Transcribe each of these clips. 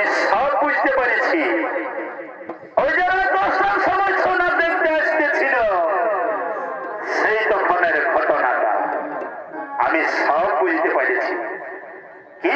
আমি সব বুঝতে পেরেছি। ওই যারা দশটার সময় সোনা দেখতে আসতেছিল। সেই তখনের ঘটনাটা আমি সব বুঝতে পেরেছি। কি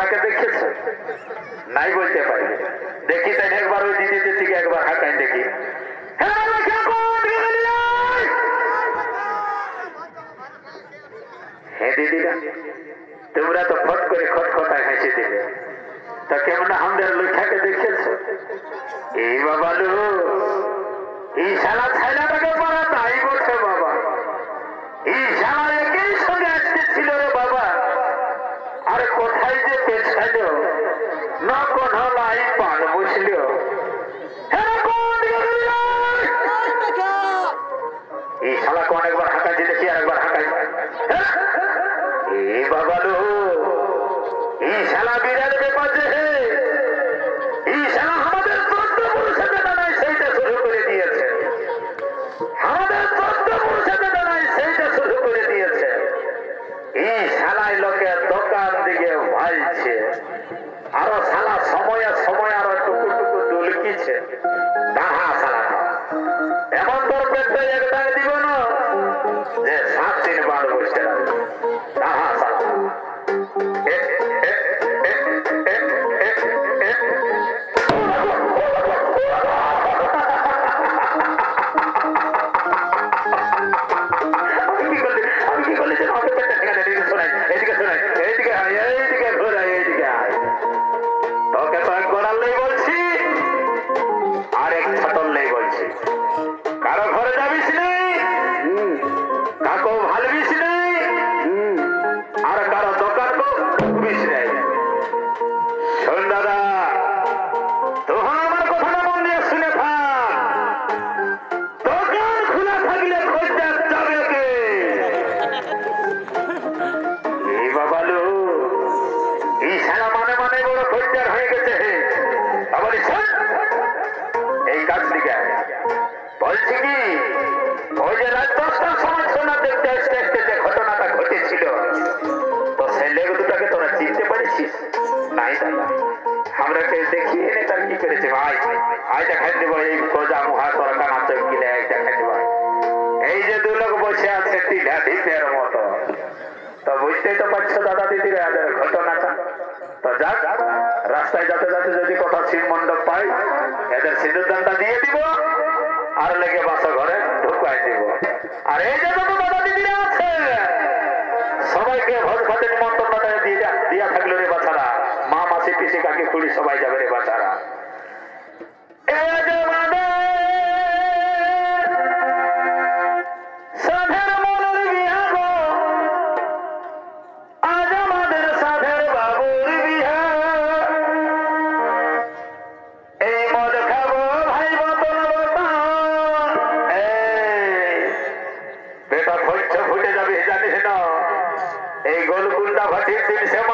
পেটরাকে দেখেছ নাই বলতে পারি। দেখি তাই একবার ওই দিদি দিদিকে একবার হাঁটাই দেখি। হ্যাঁ, দিদিরা তোমরা তো ফট করে খটখটায় হেসে দিলে। তা কেমন আমাদের লেখাকে দেখেছ? এই বাবালু এই শালা ছাইলাটাকে পারা তাই বলছে বাবা। এই শালা একই সঙ্গে আসতে ছিল রে বাবা। কোথায় যে পেছাল না কোন লাই পান বসল এই শালা অনেকবার হাঁকাই হাঁকাচ্ছি দেখি আর একবার হাঁকাই এই বাবালু এই শালা বিরাট ব্যাপার যে এই শালা ভাইছে আরও সালা সময়ে সময় আরও টুকু টুকু দুলকিছে। ডাহা সালা। এমন তোর পেটে একটা দিব না। যে সাত দিন বার বসে টিলা মতো তো বুঝতেই তো পারছ দাদা দিদিরা ঘটনাটা। তো যাক, রাস্তায় যাতে যাতে যদি কোথাও শিব মণ্ডপ পাই, এদের সিঁদুরদানটা দিয়ে দিব, আর লেগে বাসা ঘরে ঢুকাই দিব। আর এই যে দাদা দিদিরা আছে, সবাইকে ভোজ ভাতে নিমন্ত্রণটা দিয়ে থাকল রে বাছারা। মা, মাসি, পিসি, কাকি, খুড়ি সবাই যাবে রে মাদা da batida do Michel